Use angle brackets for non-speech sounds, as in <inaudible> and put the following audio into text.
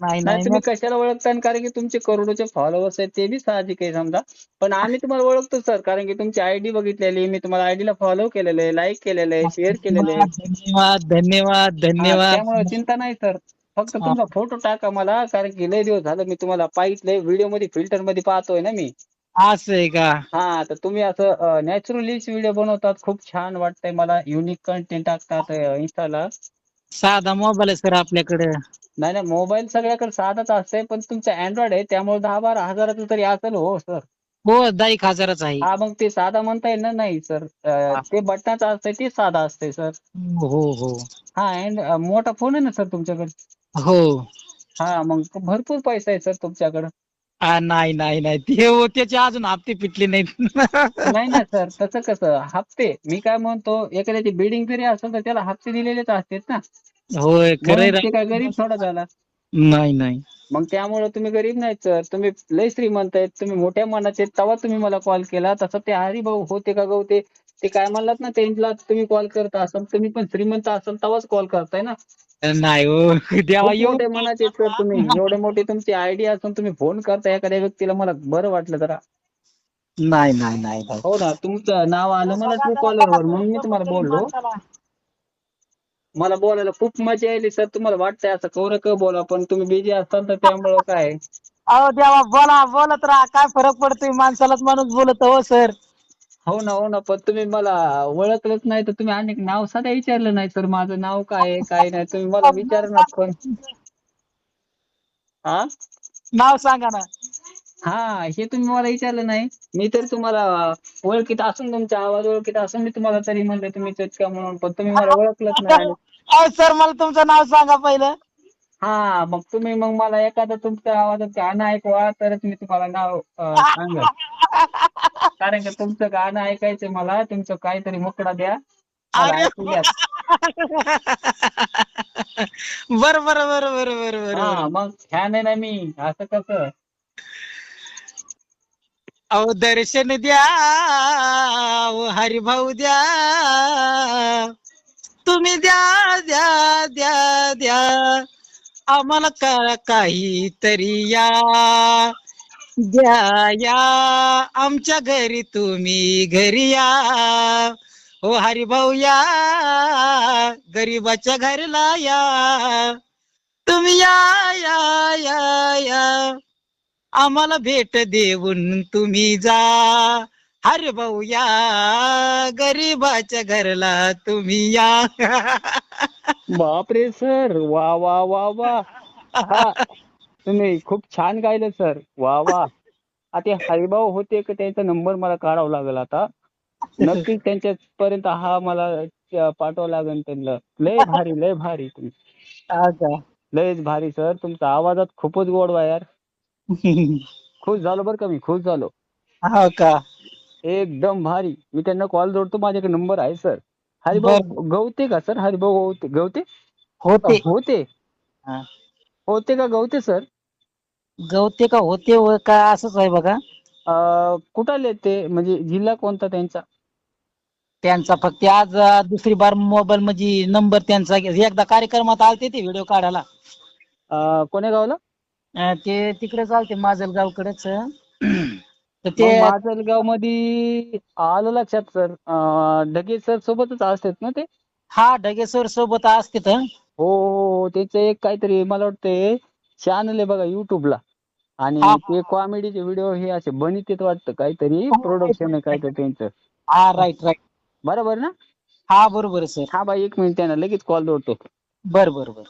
नाही नाही नाही तुम्ही कशाला ओळखता? कारण की तुमचे करोडोचे फॉलोअर्स आहेत ते बी साहजिक आहे समजा. पण आम्ही तुम्हाला ओळखतो सर कारण की तुमची आयडी बघितलेली मी तुम्हाला आयडीला फॉलो केलेलं आहे लाईक केलेलं आहे शेअर केलेलं आहे. धन्यवाद धन्यवाद हा, धन्यवाद. त्यामुळे चिंता नाही सर फक्त हा. तुमचा फोटो टाका मला कारण की लय दिवस झालं मी तुम्हाला पाहिलंय व्हिडिओमध्ये फिल्टरमध्ये पाहतोय ना मी. असं आहे का? हा तर तुम्ही असं नॅचरलीच व्हिडिओ बनवतात खूप छान वाटतंय मला. युनिक कंटेंट टाकतात इन्स्टाला साधा मोबाईल आहे सर आपल्याकडे. नाही नाही मोबाईल सगळ्याकडे साधाच असतंय पण तुमचा अँड्रॉइड आहे त्यामुळे दहा बारा हजाराचं तरी असेल हो सर हो दहा एक हजाराचा आहे. हा मग ते साधा म्हणता येईल ना नाही सर ते बटनाचं असतंय ते साधा असतंय सर हो हो. हा अँड मोठा फोन आहे ना सर तुमच्याकडे? हो. हा मग भरपूर पैसा आहे सर तुमच्याकडे. आ, नाही नाही नाही. ते हो त्याचे अजून हप्ते पिटले नाहीत. नाही ना सर. तसं कसं? हप्ते. मी काय म्हणतो एखाद्याची बिल्डिंग जरी असेल तर त्याला हप्ते दिलेलेच असतात ना. होय खरंय म्हणून ते काय. गरीब थोडा झाला. नाही नाही. मग त्यामुळे तुम्ही गरीब नाहीत सर. तुम्ही लय श्रीमंत आहेत. तुम्ही मोठ्या मनाचे आहेत, तेव्हा तुम्ही मला कॉल केला. तसं ते हरिभाऊ होते का गवते ते? काय म्हणलात ना त्यांना तुम्ही कॉल करता असाल तुम्ही पण श्रीमंत असाल तेव्हाच कॉल करताय ना. नाही हो देवा खूप येऊ मोठे मनाचे आहेत सर तुम्ही. एवढे मोठी तुमची आयडिया असून तुम्ही फोन करता एखाद्या व्यक्तीला मला बरं वाटलं जरा. नाही नाही नाही नाही. हो ना तुमचं नाव आलं मला ट्रू कॉलर वर म्हणून मी तुम्हाला बोललो. मला बोलायला खूप मजा यायली सर तुम्हाला वाटतंय असं कवर क बोला पण तुम्ही बिझी असताल तर त्यामुळं काय? अहो देवा बोला बोलत राहा काय फरक पडतोय माणसालाच माणूस बोलत हो सर. हो ना हो ना पण तुम्ही मला ओळखलंच नाही तर तुम्ही अनेक नाव सध्या विचारलं नाही सर माझं नाव काय आहे काय नाही तुम्ही मला विचारणार पण. हा? नाव सांगा ना. हा हे तुम्ही मला विचारलं नाही. मी तर तुम्हाला ओळखीत असून तुमचा आवाज ओळखीत असून मी तुम्हाला तरी म्हणलं तुम्ही चटका म्हणून पण तुम्ही मला ओळखलंच नाही अहो सर मला तुमचं नाव सांगा पहिलं. हा मग तुम्ही मग मला एखादं तुमच्या आवाजात गाणं ऐकवा तरच मी तुम्हाला नाव अं, सांगेल. <laughs> कारण की तुमचं गाणं ऐकायचंय मला तुमचं काहीतरी मुकडा द्या. मला अरे ऐकू द्या. बर बर बर बर बर बर हा मग फॅन आहे ना मी असं कसं? अहो दर्शन द्या ओ हरिभाऊ द्या. तुम्ही द्या द्या द्या द्या. आम्हाला का काहीतरी या. द्या या. आमच्या घरी तुम्ही घरी या. हो हरिभाऊ या. गरीबाच्या घरला या. तुम्ही या या या या. आम्हाला भेट देऊन तुम्ही जा. हरे भाऊ या. गरीबाच्या घरला तुम्ही या. बापरे सर. वा वा वा वा. हा, तुम्ही खूप छान गायलं सर. वा वा. आता हरिभाऊ होते का त्यांचा नंबर मला काढावा लागेल आता. नक्कीच त्यांच्या पर्यंत हा मला अं, पाठवावा लागेल त्यांना. लय भारी लय भारी तुम्ही? लयच भारी सर. तुमचा आवाजात खूपच गोडवा यार. खुश झालो बरं का मी खुश झालो. हो का? एकदम भारी. मी त्यांना कॉल जोडतो माझ्याकडे नंबर आहे सर. हरिभाऊ गवते का सर? हरिभाऊ गवते गवते? होते. होते. हा. होते का गवते सर? गवते का होते व का असंच आहे बघा. अं, कुठाले ते? म्हणजे जिल्हा कोणता त्यांचा? त्यांचा फक्त आज अं, दुसरी बार मोबाईल मध्ये नंबर त्यांचा. एकदा कार्यक्रमात आलते ते व्हिडिओ काढायला. अं, कोण्या गावला? अं, ते तिकडे चालते माजलगावकडेच. तर ते माजलगावमध्ये आलं लक्षात सर. ढगे सर सोबतच असतात ना ते? हा ढगेश्वर सोबत असते तर? हो हो हो. त्याचं एक काहीतरी मला वाटतंय चॅनल आहे बघा युट्यूबला आणि हा. ते कॉमेडीचे व्हिडिओ हे असे बनितेत वाटतं काहीतरी प्रोडक्शन आहे काहीतरी त्यांचं. हा राईट राईट बरोबर ना? हा बरोबर सर हा बाई एक मिनिट त्यांना लगेच कॉल जोडतो. बर बर बर.